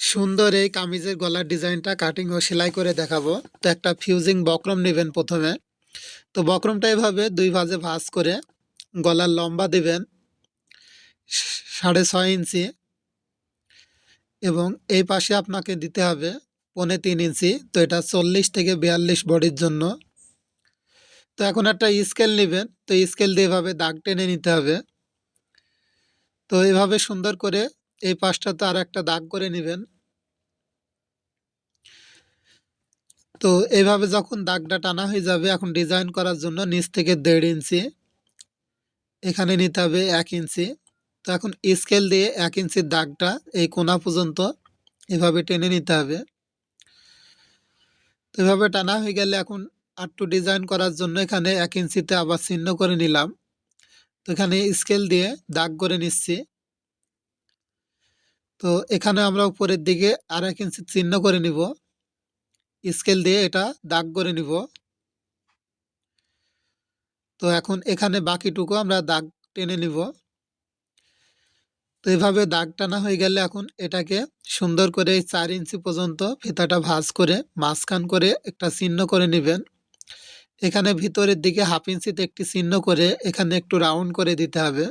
সুন্দর এই কামিজের গলার ডিজাইনটা কাটিং ও সেলাই করে দেখাবো। তো একটা ফিউজিং বক্রম নেবেন প্রথমে। তো বক্রমটা এভাবে দুই ভাজে ভাঁজ করে গলার লম্বা দেবেন, সাড়ে ছয় ইঞ্চি। এবং এই পাশে আপনাকে দিতে হবে পনে তিন ইঞ্চি। তো এটা চল্লিশ থেকে বিয়াল্লিশ বডির জন্য। তো এখন একটা স্কেল নেবেন। তো স্কেল দিয়ে এভাবে দাগ টেনে নিতে হবে। তো এভাবে সুন্দর করে এই পাশটাতে আর একটা দাগ করে নেবেন। তো এইভাবে যখন দাগটা টানা হয়ে যাবে, এখন ডিজাইন করার জন্য নিচ থেকে দেড় ইঞ্চি, এখানে নিতে হবে এক ইঞ্চি। তো এখন স্কেল দিয়ে এক ইঞ্চির দাগটা এই কোনা পর্যন্ত এভাবে টেনে নিতে হবে। তো এভাবে টানা হয়ে গেলে এখন আটটু ডিজাইন করার জন্য এখানে এক ইঞ্চিতে আবার চিহ্ন করে নিলাম। তো এখানে স্কেল দিয়ে দাগ করে নিচ্ছি। তো এখানে আমরা উপরের দিকে আর এক ইঞ্চি চিহ্ন করে নিব। স্কেল দিয়ে এটা দাগ করে নিব। তো এখন এখানে বাকিটুকু আমরা দাগ টেনে নিব। তো এভাবে দাগ টানা হয়ে গেলে এখন এটাকে সুন্দর করে এই চার ইঞ্চি পর্যন্ত ফিতাটা ভাঁজ করে মাঝখান করে একটা চিহ্ন করে নেবেন। এখানে ভিতরের দিকে হাফ ইঞ্চিতে একটি চিহ্ন করে এখানে একটু রাউন্ড করে দিতে হবে।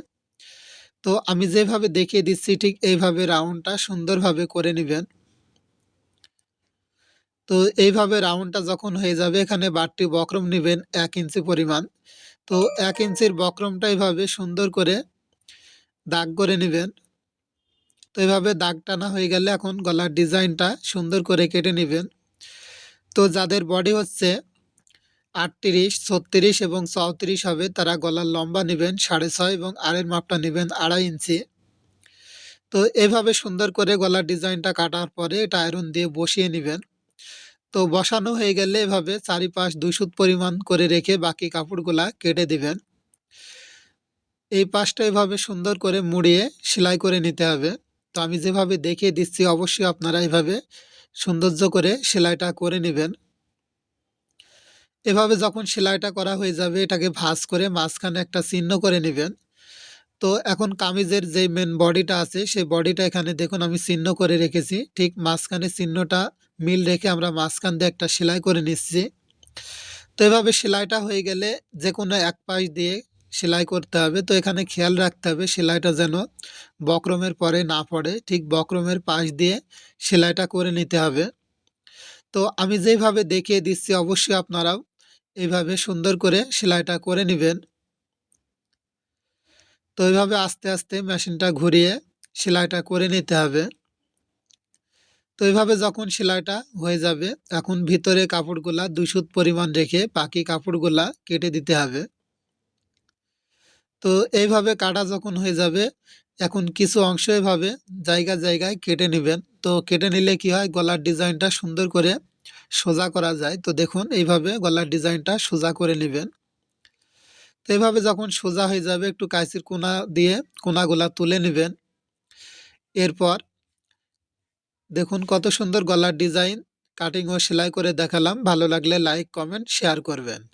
তো আমি যেভাবে দেখিয়ে দিচ্ছি, ঠিক এইভাবে রাউন্ডটা সুন্দরভাবে করে নেবেন। তো এইভাবে রাউন্ডটা যখন হয়ে যাবে, এখানে বাড়তি বক্রম নেবেন এক ইঞ্চি পরিমাণ। তো এক ইঞ্চির বক্রমটা এইভাবে সুন্দর করে দাগ করে নেবেন। তো এইভাবে দাগ টানা হয়ে গেলে এখন গলার ডিজাইনটা সুন্দর করে কেটে নেবেন। তো যাদের বডি হচ্ছে আটত্রিশ, ছত্রিশ এবং চৌত্রিশ হবে। তারা গলার লম্বা নেবেন সাড়ে ছয় এবং আড়ের মাপটা নেবেন আড়াই ইঞ্চি। তো এভাবে সুন্দর করে গলার ডিজাইনটা কাটার পরে এটা আয়রন দিয়ে বসিয়ে নেবেন। তো বসানো হয়ে গেলে এভাবে চারিপাশ দুই সুত পরিমাণ করে রেখে বাকি কাপড়গুলা কেটে দিবেন। এই পাশটা এভাবে সুন্দর করে মুড়িয়ে সেলাই করে নিতে হবে। তো আমি যেভাবে দেখিয়ে দিচ্ছি, অবশ্যই আপনারা এভাবে সৌন্দর্য করে সেলাইটা করে নেবেন। এভাবে যখন সেলাইটা করা হয়ে যাবে, এটাকে ভাঁজ করে মাঝখানে একটা চিহ্ন করে নেবেন। তো এখন কামিজের যে মেন বডিটা আছে, সেই বডিটা এখানে দেখুন আমি চিহ্ন করে রেখেছি। ঠিক মাঝখানে চিহ্নটা মিল রেখে আমরা মাঝখান দিয়ে একটা সেলাই করে নিচ্ছি। তো এভাবে সেলাইটা হয়ে গেলে যে কোনো এক পাশ দিয়ে সেলাই করতে হবে। তো এখানে খেয়াল রাখতে হবে সেলাইটা যেন বক্রমের পরে না পড়ে। ঠিক বক্রমের পাশ দিয়ে সেলাইটা করে নিতে হবে। তো আমি যেভাবে দেখিয়ে দিচ্ছি, অবশ্যই আপনারাও এইভাবে সুন্দর করে সেলাইটা করে নেবেন। তো এইভাবে আস্তে আস্তে মেশিনটা ঘুরিয়ে সেলাইটা করে নিতে হবে। তো এইভাবে যখন সেলাইটা হয়ে যাবে, এখন ভিতরে কাপড়গুলা দুই সুত পরিমাণ রেখে বাকি কাপড়গুলা কেটে দিতে হবে। তো এইভাবে কাটা যখন হয়ে যাবে, এখন কিছু অংশ এভাবে জায়গা জায়গায় কেটে নেবেন। তো কেটে নিলে কি হয়, গলার ডিজাইনটা সুন্দর করে সোজা করা যায়। তো দেখুন, এইভাবে গলার ডিজাইনটা সোজা করে নেবেন। তো এইভাবে যখন সোজা হয়ে যাবে, একটু কাঁচির কোনা দিয়ে কোনাগুলা তুলে নেবেন। এরপর দেখুন কত সুন্দর গলার ডিজাইন। কাটিং ও সেলাই করে দেখালাম। ভালো লাগলে লাইক, কমেন্ট, শেয়ার করবেন।